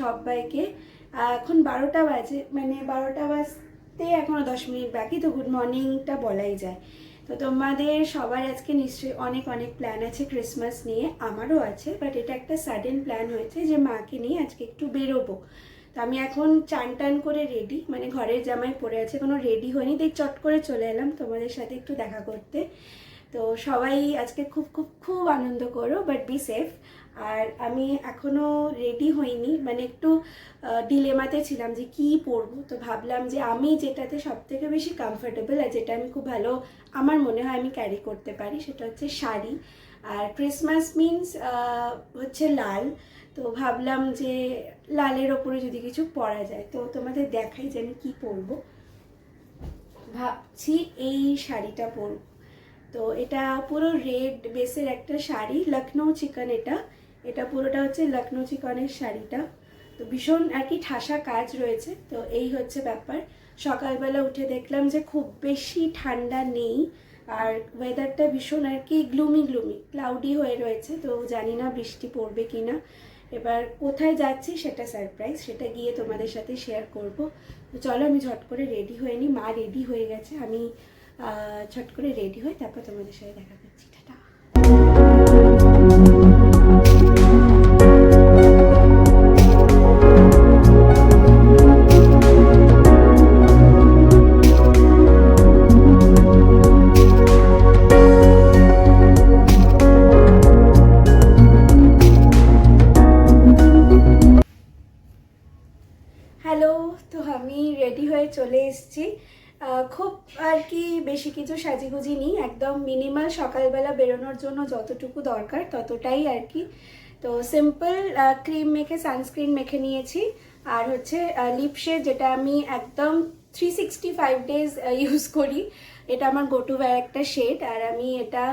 সবাইকে। এখন বারোটা বাজে মানে বারোটা বাজতে এখনও দশ মিনিট বাকি, তো গুড মর্নিংটা বলাই যায়। তো তোমাদের সবার আজকে নিশ্চয়ই অনেক অনেক প্ল্যান আছে ক্রিসমাস নিয়ে, আমারও আছে বাট এটা একটা সাডেন প্ল্যান হয়েছে যে মাকে নিয়ে আজকে একটু বেরোবো। তো আমি এখন চান টান করে রেডি মানে ঘরের জামাই পরে আছে, কোনো রেডি হয়নি, তাই চট করে চলে এলাম তোমাদের সাথে একটু দেখা করতে। তো সবাই আজকে খুব খুব খুব আনন্দ করো বাট বি সেফ আর আমি এখনও রেডি হইনি মানে একটু ডিলেমাতে ছিলাম যে কী পরবো। তো ভাবলাম যে আমি যেটাতে সব থেকে বেশি কমফোর্টেবল আর যেটা আমি খুব ভালো, আমার মনে হয় আমি ক্যারি করতে পারি, সেটা হচ্ছে শাড়ি। আর ক্রিসমাস মিন্স হচ্ছে লাল। তো ভাবলাম যে লালের ওপরে যদি কিছু পরা যায়, তো তোমাদের দেখাই যে আমি কী পরবো। ভাবছি এই শাড়িটা পরবো। তো এটা পুরো রেড বেসের একটা শাড়ি লখনৌ চিকন এটা। এটা পুরোটা হচ্ছে লখনৌ চিকনের শাড়িটা। তো ভীষণ আর কি ঠাসা কাজ রয়েছে। তো এই হচ্ছে ব্যাপার। সকালবেলা উঠে দেখলাম যে খুব বেশি ঠান্ডা নেই আর ওয়েদারটা ভীষণ আর কি গ্লুমি গ্লুমি ক্লাউডি হয়ে রয়েছে। তো জানি না বৃষ্টি পড়বে কি না এবার কোথায় যাচ্ছি সেটা সারপ্রাইজ সেটা গিয়ে তোমাদের সাথে শেয়ার করব। তো চলো আমি ঝট করে রেডি হয়ে নিই মা রেডি হয়ে গেছে। আমি ঝট করে রেডি হই তারপর তোমাদের সাথে দেখা করছি। টাটা। কিছু সাজিগুজি নেই একদম মিনিমাল সকালবেলা বেরোনোর জন্য যতটুকু দরকার ততটাই আর কি। তো সিম্পল ক্রিম মেখে সানস্ক্রিন মেখে নিয়েছি। আর হচ্ছে লিপ শেড যেটা আমি একদম three sixty five days use করি। এটা আমার গো টু একটা শেড আর আমি এটা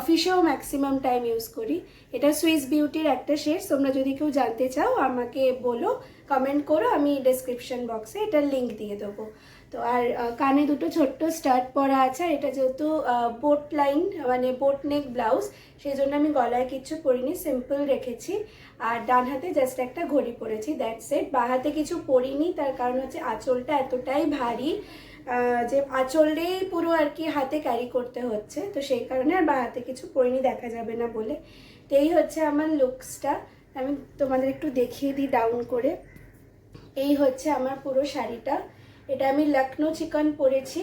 অফিসেও ম্যাক্সিমাম টাইম ইউজ করি। এটা সুইস বিউটির একটা শেড তোমরা যদি কেউ জানতে চাও, আমাকে বলো কমেন্ট করো, আমি ডেসক্রিপশন বক্সে এটার লিঙ্ক দিয়ে দেবো। তো আর কানে দুটো ছোট্ট স্টার্ট পরা আছে, আর এটা যেহেতু বোট লাইন মানে বোট নেক ব্লাউজ সেই জন্য আমি গলায় কিছু পরিনি সিম্পল রেখেছি। আর ডান হাতে জাস্ট একটা ঘড়ি পরেছি দ্যাট সেট বা হাতে কিছু পরিনি, তার কারণ হচ্ছে আঁচলটা এতটাই ভারী যে আঁচলেই পুরো আর কি হাতে ক্যারি করতে হচ্ছে, তো সেই কারণে আর বা হাতে কিছু পরিনি, দেখা যাবে না বলে। তো এই হচ্ছে আমার লুকসটা আমি তোমাদের একটু দেখিয়ে দিই ডাউন করে। এই হচ্ছে আমার পুরো শাড়িটা। এটা আমি লখনৌ চিকন পরেছি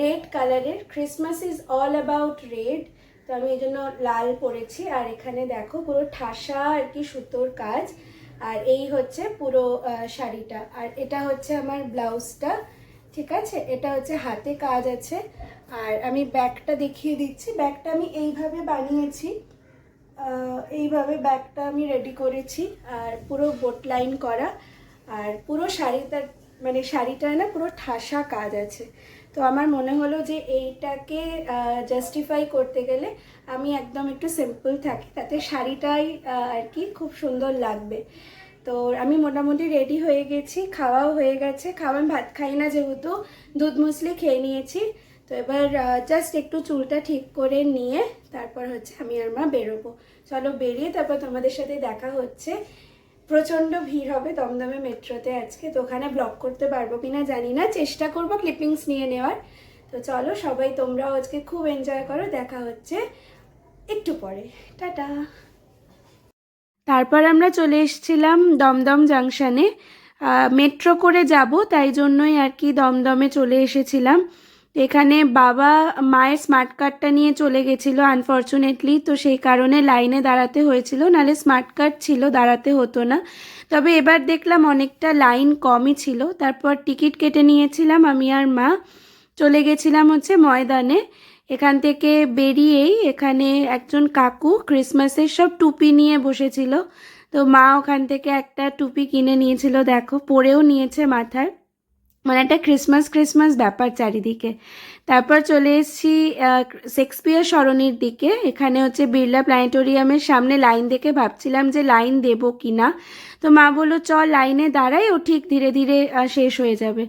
রেড কালারের Christmas is all about red তো আমি এই জন্য লাল পরেছি। আর এখানে দেখো পুরো ঠাসা আর কি সুতোর কাজ। আর এই হচ্ছে পুরো শাড়িটা। আর এটা হচ্ছে আমার ব্লাউজটা, ঠিক আছে? এটা হচ্ছে হাতে কাজ আছে। আর আমি ব্যাগটা দেখিয়ে দিচ্ছি। ব্যাগটা আমি এইভাবে বানিয়েছি। এইভাবে ব্যাগটা আমি রেডি করেছি। আর পুরো বোট লাইন করা। আর পুরো শাড়িটা মানে শাড়িটায় না পুরো ঠাসা কাজ আছে। তো আমার মনে হলো যে এইটাকে জাস্টিফাই করতে গেলে আমি একদম একটু সিম্পল থাকি। তাতে শাড়িটাই আর কি খুব সুন্দর লাগবে। তো আমি মোটামুটি রেডি হয়ে গেছি, খাওয়াও হয়ে গেছে। খাওয়া আমি ভাত খাই না যেহেতু, দুধ মুসলি খেয়ে নিয়েছি। তো এবার জাস্ট একটু চুলটা ঠিক করে নিয়ে তারপর হচ্ছে আমি আর মা বেরোবো। চলো বেরিয়ে তারপর তোমাদের সাথে দেখা হচ্ছে। প্রচণ্ড ভিড় হবে দমদমে মেট্রোতে আজকে, তো ওখানে ব্লক করতে পারব কিনা জানি না, চেষ্টা করব ক্লিপিংস নিয়ে নেওয়ার। তো চলো সবাই, তোমরাও আজকে খুব এনজয় করো, দেখা হচ্ছে একটু পরে। টাটা। তারপর আমরা চলে এসেছিলাম দমদম জাংশনে মেট্রো করে যাব, তাই জন্যই আর কি দমদমে চলে এসেছিলাম। এখানে বাবা মায়ের স্মার্ট কার্ডটা নিয়ে চলে গেছিল আনফর্চুনেটলি তো সেই কারণে লাইনে দাঁড়াতে হয়েছিল, নাহলে স্মার্ট কার্ড ছিল, দাঁড়াতে হতো না। তবে এবার দেখলাম অনেকটা লাইন কমই ছিল, তারপর টিকিট কেটে নিয়েছিলাম আমি আর মা। চলে গেছিলাম হচ্ছে ময়দানে, এখান থেকে বেরিয়েই এখানে একজন কাকু ক্রিসমাসের সব টুপি নিয়ে বসেছিল। তো মা ওখান থেকে একটা টুপি কিনে নিয়েছিল, দেখো, পরেও নিয়েছে মাথায় মানে একটা ক্রিসমাস ক্রিসমাস ব্যাপার চারিদিকে। তারপর চলে এসেছি শেক্সপিয়ার সরণির দিকে। এখানে হচ্ছে বিড়লা প্ল্যানেটোরিয়ামের সামনে লাইন দেখে ভাবছিলাম যে লাইন দেবো কি না তো মা বলল চ লাইনে দাঁড়াই, ও ঠিক ধীরে ধীরে শেষ হয়ে যাবে।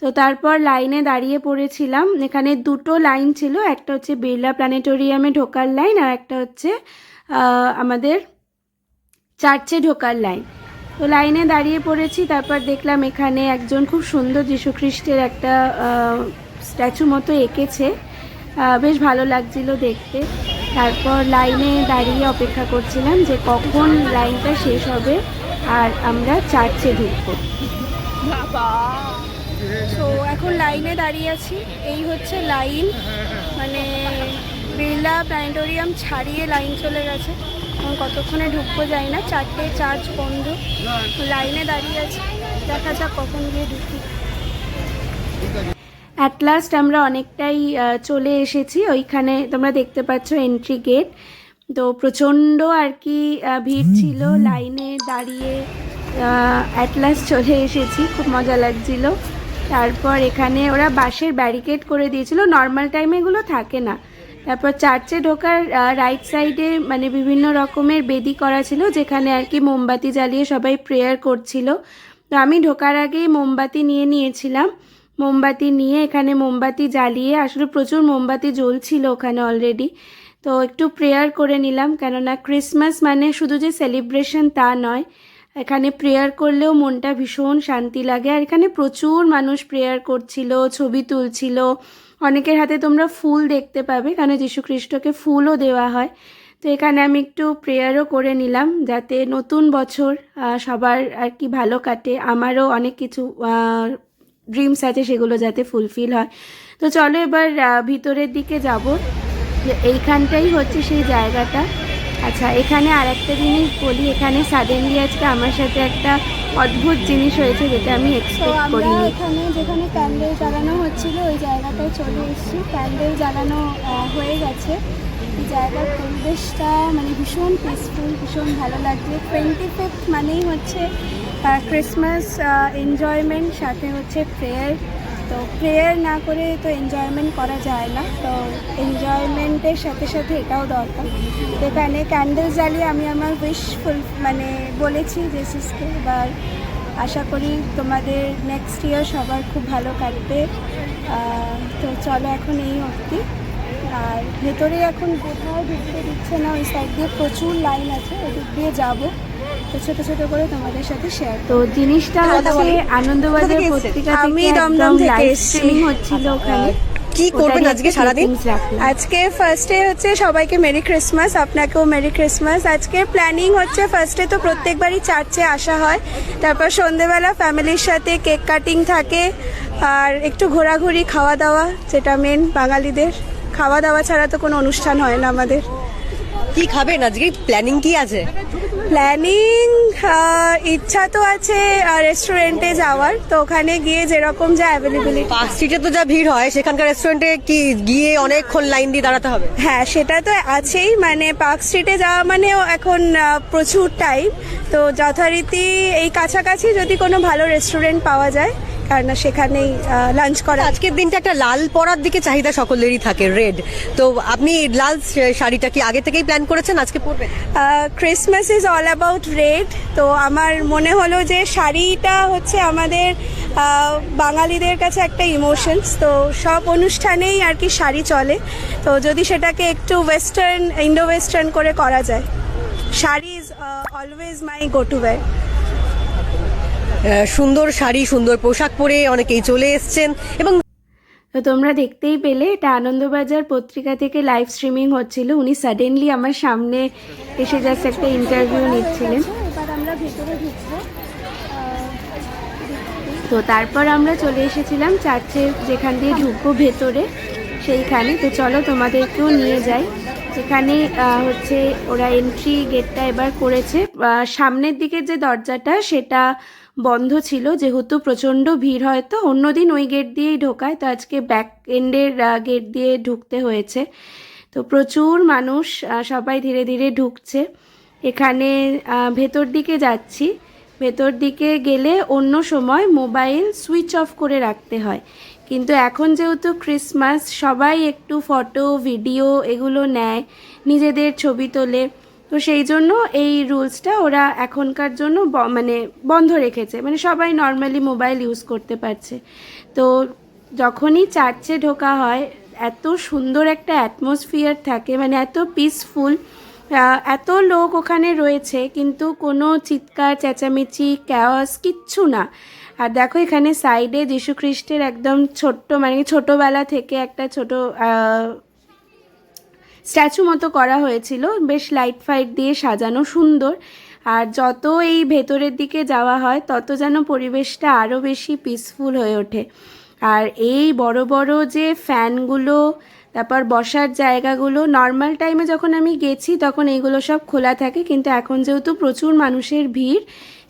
তো তারপর লাইনে দাঁড়িয়ে পড়েছিলাম। এখানে দুটো লাইন ছিল, একটা হচ্ছে বিড়লা প্ল্যানেটোরিয়ামে ঢোকার লাইন আর একটা হচ্ছে আমাদের চার্চে ঢোকার লাইন তো লাইনে দাঁড়িয়ে পড়েছি, তারপর দেখলাম এখানে একজন খুব সুন্দর যীশুখ্রিস্টের একটা স্ট্যাচু মতো এঁকেছে। বেশ ভালো লাগছিল দেখতে। তারপর লাইনে দাঁড়িয়ে অপেক্ষা করছিলাম যে কখন লাইনটা শেষ হবে আর আমরা চার্চে ঢুকবো। তো এখন লাইনে দাঁড়িয়ে আছি। এই হচ্ছে লাইন। মানে বিড়লা প্ল্যানেটোরিয়াম ছাড়িয়ে লাইন চলে গেছে। কতক্ষণে ঢুকবো যাই না। চারটে চার্জ বন্ধ। লাইনে দাঁড়িয়ে আছি। দেখা যাক কখন গিয়ে ঢুকি। অ্যাট লাস্ট আমরা অনেকটাই চলে এসেছি। ওইখানে তোমরা দেখতে পাচ্ছ এন্ট্রি গেট তো প্রচণ্ড আর কি ভিড় ছিল। লাইনে দাঁড়িয়ে অ্যাট লাস্ট চলে এসেছি। খুব মজা লাগছিল। তারপর এখানে ওরা বাঁশের ব্যারিকেড করে দিয়েছিল। নর্মাল টাইমে এগুলো থাকে না। তারপর চার্চে ঢোকার রাইট সাইডে মানে বিভিন্ন রকমের বেদি করা ছিল, যেখানে আর কি মোমবাতি জ্বালিয়ে সবাই প্রেয়ার করছিল। তো আমি ঢোকার আগেই মোমবাতি নিয়ে নিয়েছিলাম। মোমবাতি নিয়ে এখানে মোমবাতি জ্বালিয়ে, আসলে প্রচুর মোমবাতি জ্বলছিল ওখানে অলরেডি তো একটু প্রেয়ার করে নিলাম, কেননা ক্রিসমাস মানে শুধু যে সেলিব্রেশন তা নয় এখানে প্রেয়ার করলেও মনটা ভীষণ শান্তি লাগে। আর এখানে প্রচুর মানুষ প্রেয়ার করছিল, ছবি তুলছিল। অনেকের হাতে তোমরা ফুল দেখতে পাবে কারণ যীশু খ্রিস্টকে ফুলও দেওয়া হয়। তো এখানে আমি একটু প্রেয়ারও করে নিলাম, যাতে নতুন বছর সবার আর কি ভালো কাটে। আমারও অনেক কিছু ড্রিমস আছে সেগুলো যাতে ফুলফিল হয়। তো চলো এবার ভিতরের দিকে যাব। এইখানটাই হচ্ছে সেই জায়গাটা। আচ্ছা এখানে আর একটা জিনিস বলি এখানে সাডেনলি আজকে আমার সাথে একটা অদ্ভুত জিনিস হয়েছে যেটা আমি এক্সপেক্ট করিনি। এখানে যেখানে ক্যান্ডেল জ্বালানো হচ্ছিল ওই জায়গাটায় চলে এসেছি। ক্যান্ডেল জ্বালানো হয়ে গেছে। জায়গার পরিবেশটা মানে ভীষণ পিসফুল ভীষণ ভালো লাগছে। টোয়েন্টি ফিফথ মানেই হচ্ছে ক্রিসমাস এনজয়মেন্ট সাথে হচ্ছে প্রেয়ার তো প্রেয়ার না করে তো এনজয়মেন্ট করা যায় না। তো এনজয়মেন্টের সাথে সাথে এটাও দরকার। এখানে ক্যান্ডেল জ্বালিয়ে আমি আমার উইশ ফুল মানে বলেছি জেসিসকে এবার আশা করি তোমাদের নেক্সট ইয়ার সবার খুব ভালো কাটবে। তো চলো এখন এই অবধি। আর ভেতরে এখন কোথাও ঢুকতে দিচ্ছে না, ওই সাইড দিয়ে প্রচুর লাইন আছে, ওদিক দিয়ে যাব। তো ছোট ছোট করে তোমাদের সাথে শেয়ার তো জিনিসটা হচ্ছে আনন্দবাজার পত্রিকা আমি দমদম থেকে। স্ট্রিমিং হচ্ছিল ওখানে। কি করবেন আজকে সারাদিন? আজকে ফার্স্টে হচ্ছে সবাইকে মেরি ক্রিসমাস আপনাকেও মেরি ক্রিসমাস আজকে প্ল্যানিং হচ্ছে ফার্স্টে তো প্রত্যেকবারই চার্চে আসা হয়। তারপর সন্ধেবেলা ফ্যামিলির সাথে কেক কাটিং থাকে আর একটু ঘোরাঘুরি খাওয়া দাওয়া যেটা মেন বাঙালিদের। খাওয়া দাওয়া ছাড়া তো কোনো অনুষ্ঠান হয় না আমাদের। কি খাবেন? আজকে প্ল্যানিং কি আছে? প্ল্যানিং ইচ্ছা তো আছে রেস্টুরেন্টে যাওয়ার। তো ওখানে গিয়ে যেরকম যা অ্যাভেলেবিলিটি পার্ক স্ট্রিটে তো যা ভিড় হয় সেখানকার রেস্টুরেন্টে কি গিয়ে অনেকক্ষণ লাইন দিয়ে দাঁড়াতে হবে? হ্যাঁ সেটা তো আছেই। মানে পার্ক স্ট্রিটে যাওয়া মানেও এখন প্রচুর টাইম তো যথারীতি এই কাছাকাছি যদি কোনো ভালো রেস্টুরেন্ট পাওয়া যায় কারণ সেখানেই লাঞ্চ করা। আজকের দিনটা একটা লাল পরার দিকে চাহিদা সকলেরই থাকে রেড তো আপনি লাল শাড়িটা কি আগে থেকেই প্ল্যান করেছেন আজকে পরবেন? Christmas is all about red তো আমার মনে হলো যে শাড়িটা হচ্ছে আমাদের বাঙালিদের কাছে একটা ইমোশনস তো সব অনুষ্ঠানেই আর কি শাড়ি চলে। তো যদি সেটাকে একটু ওয়েস্টার্ন ইন্ডো ওয়েস্টার্ন করে করা যায় sari is always my go to wear ah, সুন্দর শাড়ি, সুন্দর পোশাক পরে অনেকেই চলে এসছেন এবং তো তোমরা দেখতেই পেলে, এটা আনন্দবাজার পত্রিকা থেকে লাইভ স্ট্রিমিং হচ্ছিল। উনি সাডেনলি আমার সামনে এসে জাস্ট একটা ইন্টারভিউ নিচ্ছিলেন। তো তারপর আমরা চলে এসেছিলাম চার্চে যেখান দিয়ে ঢুকবো ভেতরে, সেইখানে। তো চলো তোমাদেরকেও নিয়ে যাই। যেখানে হচ্ছে ওরা এন্ট্রি গেটটা এবার করেছে। সামনের দিকের যে দরজাটা, সেটা বন্ধ ছিল, যেহেতু প্রচণ্ড ভিড় হয় তো, অন্যদিন ওই গেট দিয়েই ঢোকায়। তো আজকে ব্যাক এন্ডের গেট দিয়ে ঢুকতে হয়েছে। তো প্রচুর মানুষ সবাই ধীরে ধীরে ঢুকছে। এখানে ভেতর দিকে যাচ্ছি। ভেতর দিকে গেলে অন্য সময় মোবাইল সুইচ অফ করে রাখতে হয়। কিন্তু এখন যেহেতু ক্রিসমাস সবাই একটু ফটো ভিডিও এগুলো নেয়, নিজেদের ছবি তোলে। তো সেই জন্য এই রুলসটা ওরা এখনকার জন্য মানে বন্ধ রেখেছে। মানে সবাই নর্মালি মোবাইল ইউজ করতে পারছে। তো যখনই চার্চে ঢোকা হয়, এত সুন্দর একটা অ্যাটমসফিয়ার থাকে মানে এত পিসফুল এত লোক ওখানে রয়েছে, কিন্তু কোনো চিৎকার, চেঁচামেচি ক্যাওয়াস কিচ্ছু না। আর দেখো এখানে সাইডে যীশু খ্রিস্টের একদম ছোট্ট মানে ছোটোবেলা থেকে একটা ছোট স্ট্যাচু মতো করা হয়েছিল, বেশ লাইট ফাইট দিয়ে সাজানো সুন্দর। আর যত এই ভেতরের দিকে যাওয়া হয়, তত যেন পরিবেশটা আরও বেশি পিসফুল হয়ে ওঠে। আর এই বড় বড় যে ফ্যানগুলো, তারপর বসার জায়গাগুলো নর্মাল টাইমে যখন আমি গেছি, তখন এইগুলো সব খোলা থাকে। কিন্তু এখন যেহেতু প্রচুর মানুষের ভিড়,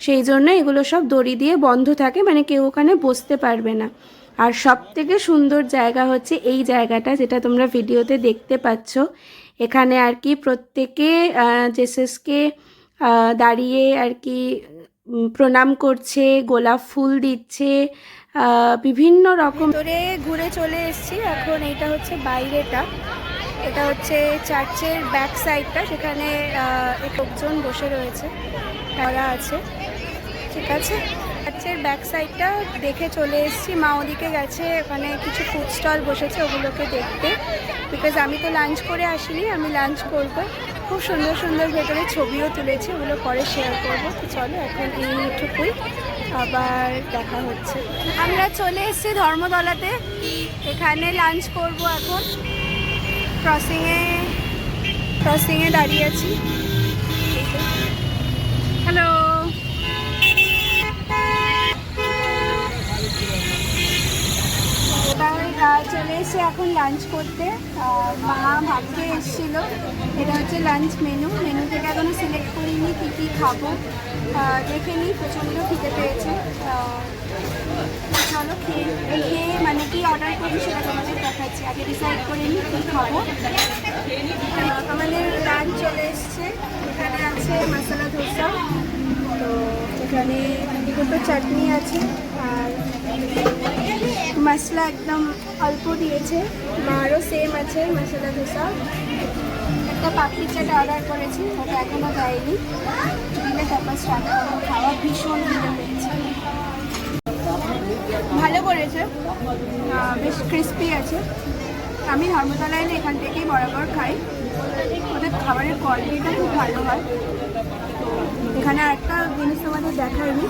সেই জন্য এগুলো সব দড়ি দিয়ে বন্ধ থাকে মানে কেউ ওখানে বসতে পারবে না। আর সব থেকে সুন্দর জায়গা হচ্ছে এই জায়গাটা, যেটা তোমরা ভিডিওতে দেখতে পাচ্ছ। এখানে আর কি প্রত্যেকে জেসেসকে দাঁড়িয়ে আর কি প্রণাম করছে, গোলাপ ফুল দিচ্ছে বিভিন্ন রকম ধরে ঘুরে চলে এসেছি। এখন এটা হচ্ছে বাইরেটা। এটা হচ্ছে চার্চের ব্যাক সাইডটা, সেখানে লোকজন বসে রয়েছে, তারা আছে। ঠিক আছে? চার্চের ব্যাক সাইডটা দেখে চলে এসেছি। মা ওদিকে গেছে ওখানে কিছু ফুড স্টল বসেছে ওগুলোকে দেখতে। বিকজ আমি তো লাঞ্চ করে আসিনি, আমি লাঞ্চ করব। খুব সুন্দর সুন্দর ভেতরে ছবিও তুলেছি, ওগুলো পরে শেয়ার করব। তো চলো, এখন এইটুকুই আবার দেখা হচ্ছে। আমরা চলে এসেছি ধর্মতলাতে। এখানে লাঞ্চ করব এখন। ক্রসিংয়ে ক্রসিংয়ে দাঁড়িয়ে আছি। হ্যালো এবার আহ, চলে এসে এখন লাঞ্চ করতে। মা ভাবতে এসেছিল। এটা হচ্ছে লাঞ্চ মেনু মেনু থেকে এখনও সিলেক্ট করিনি কী কী খাব। দেখে নিই, প্রচণ্ড খিদে পেয়েছে। চলো খেয়ে মানে কি অর্ডার করব সেটা তোমাদের দেখাচ্ছি। আগে ডিসাইড করে নিই কী খাব। আমাদের লাঞ্চ চলে এসছে। এখানে আছে মশলা ধোসা তো এখানে দুটো চাটনি আছে। আর মশলা একদম অল্প দিয়েছে। মারও সেম আছে, মশলা ধোসা। একটা পাপড়ি চাট অর্ডার করেছি, ওটা এখনও দেয়নি। দিলে তারপর স্টার্ট খাওয়া ভীষণ খিদে পেয়েছে। ভালো করেছে। বেশ ক্রিস্পি আছে। আমি ধর্মতলা এলে এখান থেকেই বরাবর খাই। ওদের খাবারের কোয়ালিটিটা খুব ভালো হয়। এখানে একটা জিনিস তোমাদের দেখায়নি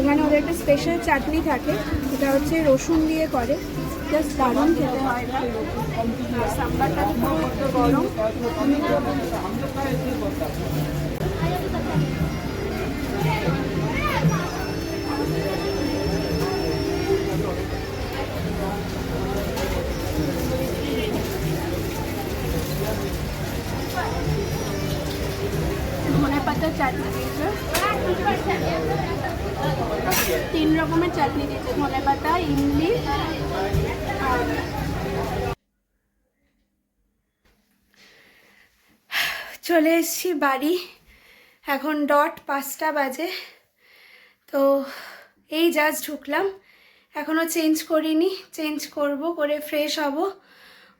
এখানে ওদের একটা স্পেশাল চাটনি থাকে এটা হচ্ছে রসুন দিয়ে করে। জাস্ট দারুণ খেতে হয়। চাটনি দিয়েছে। তিন রকমের চাটনি দিয়েছে, ধনে পাতা, ইমলি চলে এসেছি বাড়ি। এখন ডট পাঁচটা বাজে। তো এই জাস্ট ঢুকলাম। এখনও চেঞ্জ করিনি। চেঞ্জ করব, করে ফ্রেশ হব।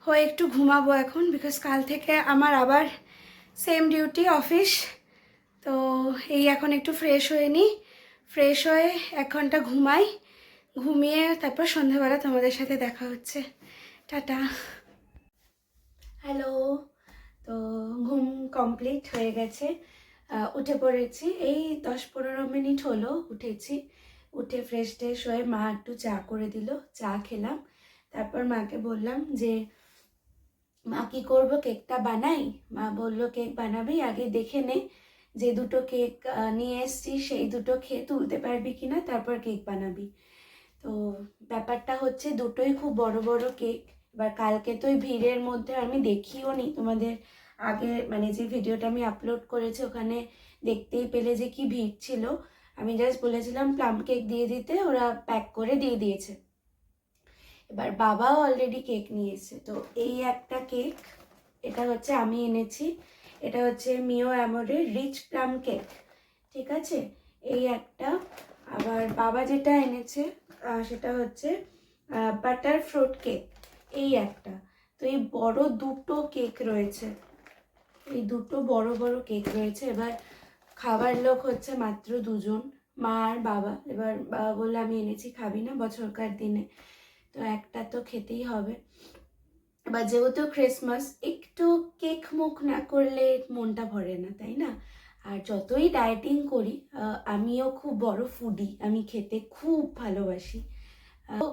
হয়ে একটু ঘুমাবো এখন বিকজ কাল থেকে আমার আবার সেম ডিউটি অফিস তো এই এখন একটু ফ্রেশ হয়ে নিই ফ্রেশ হয়ে এক ঘণ্টা ঘুমাই। ঘুমিয়ে তারপর সন্ধ্যাবেলা তোমাদের সাথে দেখা হচ্ছে। টাটা। হ্যালো তো ঘুম কমপ্লিট হয়ে গেছে। উঠে পড়েছি। এই দশ পনেরো মিনিট হলো উঠেছি। উঠে ফ্রেশ ট্রেশ হয়ে মা একটু চা করে দিল। চা খেলাম। তারপর মাকে বললাম যে, মা কি করব? কেকটা বানাই? মা বলল, কেক বানাবি? আগে দেখে নে। যে দুটো কেক নিয়ে এসছি সেই দুটো খেয়ে তুলতে পারবি কিনা, তারপর কেক বানাবি। তো ব্যাপারটা হচ্ছে দুটোই খুব বড় বড় কেক। এবার কালকে তো ওই ভিড়ের মধ্যে আমি দেখিও নি তোমাদের আগে মানে যে ভিডিওটা আমি আপলোড করেছি, ওখানে দেখতেই পেলে যে কি ভিড় ছিল। আমি জাস্ট বলেছিলাম প্লাম কেক দিয়ে দিতে, ওরা প্যাক করে দিয়ে দিয়েছে। এবার বাবাও অলরেডি কেক নিয়ে এসেছে। তো এই একটা কেক এটা হচ্ছে আমি এনেছি। এটা হচ্ছে মিও অ্যামোরের রিচ প্লাম কেক, ঠিক আছে? এই একটা, আবার বাবা যেটা এনেছে সেটা হচ্ছে বাটার ফ্রুট কেক এই একটা। তো এই বড় দুটো কেক রয়েছে, এই দুটো বড় বড় কেক রয়েছে। এবার খাবার লোক হচ্ছে মাত্র দুজন, মা আর বাবা। এবার বাবা বললে, আমি এনেছি, খাবি না, বছরকার দিনে। তো একটা তো খেতেই হবে। বা যেহেতু ক্রিসমাস একটু কেক মুখ না করলে মনটা ভরে না, তাই না? আর যতই ডায়েটিং করি আমিও খুব বড় ফুডি আমি খেতে খুব ভালোবাসি।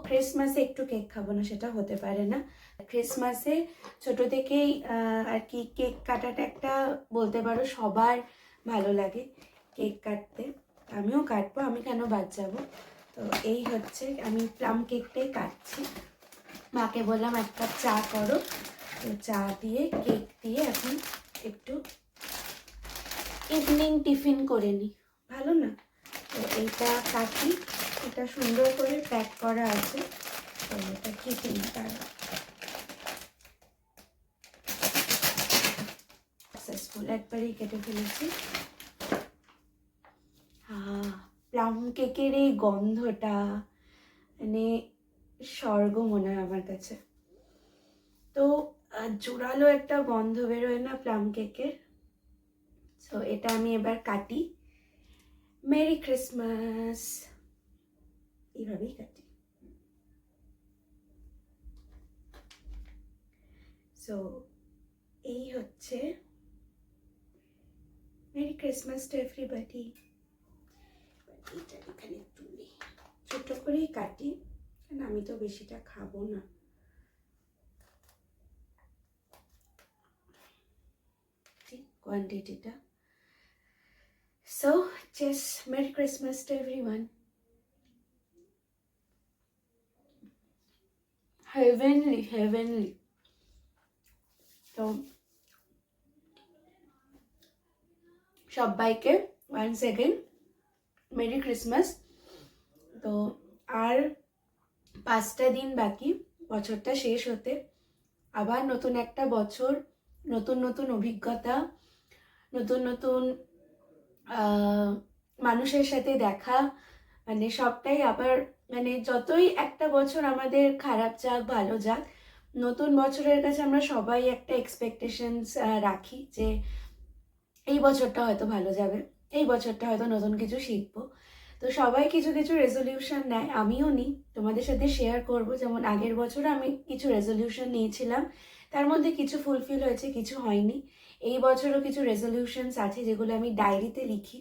ক্রিসমাসে একটু কেক খাব না, সেটা হতে পারে না। ক্রিসমাসে ছোট থেকেই আর কি কেক কাটাটা একটা বলতে পারো সবার ভালো লাগে কেক কাটতে। আমিও কাটবো, আমি কেন বাদ যাব? তো এই হচ্ছে, আমি প্লাম কেকটাই কাটছি। মাকে বললাম, এক কাপ চা করো। তো চা দিয়ে কেক দিয়ে এখন একটু ইভিনিং টিফিন করে নিই ভালো না? তো এইটা কাটি, এটা সুন্দর করে প্যাক করা আছে। তো এটা কেটে নিই তারা। কেটে ফেলেছি। প্লাম কেকের এই গন্ধটা মানে স্বর্গ মনে হয় আমার কাছে। তো জোরালো একটা গন্ধ বেরোয় না প্লাম কেকের সো এটা আমি এবার কাটি। মেরি ক্রিসমাস এইভাবেই কাটি। সো এই হচ্ছে মেরি ক্রিসমাস টু এভরিবাডি এইটা এখানে তুলি। ছোট করেই কাটি। আমি তো বেশিটা খাব না। কোয়ান্টিটিটা so just merry Christmas to everyone heavenly heavenly তো সবাইকে ওয়ান সেকেন্ড মেরি ক্রিসমাস তো আর পাঁচটা দিন বাকি, বছরটা শেষ হতে। আবার নতুন একটা বছর, নতুন নতুন অভিজ্ঞতা, নতুন নতুন মানুষের সাথে দেখা মানে সবটাই আবার মানে যতই একটা বছর আমাদের খারাপ যাক, ভালো যাক, নতুন বছরের কাছে আমরা সবাই একটা এক্সপেকটেশনস রাখি যে, এই বছরটা হয়তো ভালো যাবে, এই বছরটা হয়তো নতুন কিছু শিখব। তো সবাই কিছু কিছু রেজলিউশন নেয়, আমিও নিই। তোমাদের সাথে শেয়ার করব, যেমন আগের বছর আমি কিছু রেজলিউশন নিয়েছিলাম, তার মধ্যে কিছু ফুলফিল হয়েছে, কিছু হয়নি। এই বছরও কিছু রেজলিউশনস আছে যেগুলো আমি ডায়েরিতে লিখি।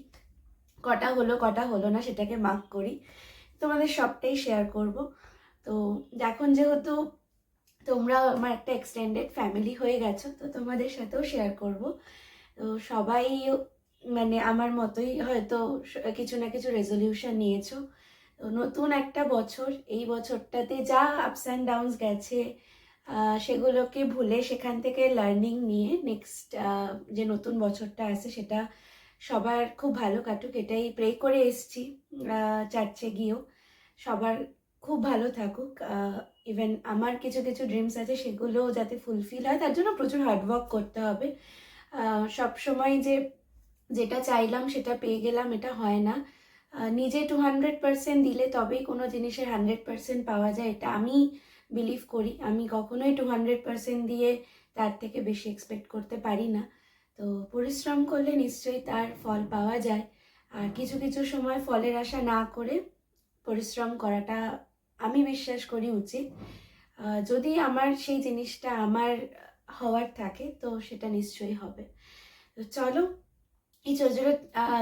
কটা হলো কটা হলো না, সেটাকে মার্ক করি। তোমাদের সবটাই শেয়ার করব। তো এখন যেহেতু তোমরা আমার একটা এক্সটেন্ডেড ফ্যামিলি হয়ে গেছো, তো তোমাদের সাথেও শেয়ার করব। তো সবাই মানে আমার মতোই হয়তো কিছু না কিছু রেজলিউশন নিয়েছো। নতুন একটা বছর, এই বছরটাতে যা আপস অ্যান্ড ডাউনস গেছে সেগুলোকে ভুলে সেখান থেকে লার্নিং নিয়ে নেক্সট যে নতুন বছরটা আছে সেটা সবার খুব ভালো কাটুক, এটাই প্রে করে এসছি চার্চে গিয়েও। সবার খুব ভালো থাকুক ইভেন আমার কিছু কিছু ড্রিমস আছে সেগুলো যাতে ফুলফিল হয়, তার জন্য প্রচুর হার্ডওয়ার্ক করতে হবে। সব সময় যে যেটা চাইলাম সেটা পেয়ে গেলাম, এটা হয় না। নিজে টু হান্ড্রেড পার্সেন্ট দিলে তবেই কোনো জিনিসের হান্ড্রেড পার্সেন্ট পাওয়া যায়, এটা আমি বিলিভ করি। আমি কখনোই টু হান্ড্রেড পার্সেন্ট দিয়ে তার থেকে বেশি এক্সপেক্ট করতে পারি না। তো পরিশ্রম করলে নিশ্চয়ই তার ফল পাওয়া যায়। আর কিছু কিছু সময় ফলের আশা না করে পরিশ্রম করাটা আমি বিশ্বাস করি উচিত। যদি আমার সেই জিনিসটা আমার হওয়ার থাকে, তো সেটা নিশ্চয়ই হবে। তো চলো এই ছোটো ছোটো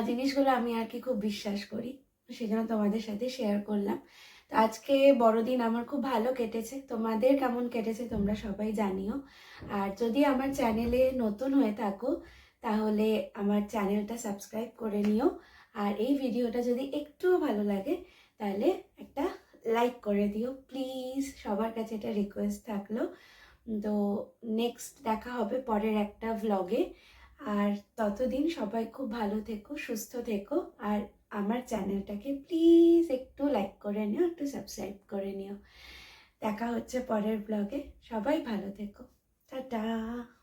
জিনিসগুলো আমি আর কি খুব বিশ্বাস করি সেই জন্য তোমাদের সাথে শেয়ার করলাম। তো আজকে বড়দিন আমার খুব ভালো কেটেছে। তোমাদের কেমন কেটেছে তোমরা সবাই জানিও। আর যদি আমার চ্যানেলে নতুন হয়ে থাকো, তাহলে আমার চ্যানেলটা সাবস্ক্রাইব করে নিও। আর এই ভিডিওটা যদি একটুও ভালো লাগে, তাহলে একটা লাইক করে দিও। প্লিজ সবার কাছে এটা রিকোয়েস্ট থাকল। তো নেক্সট দেখা হবে পরের একটা ভ্লগে আর ততদিন সবাই খুব ভালো থেকো, সুস্থ থেকো। আর আমার চ্যানেলটাকে প্লিজ একটু লাইক করে নিও, একটু সাবস্ক্রাইব করে নিও। দেখা হচ্ছে পরের ব্লগে। সবাই ভালো থেকো। টাটা।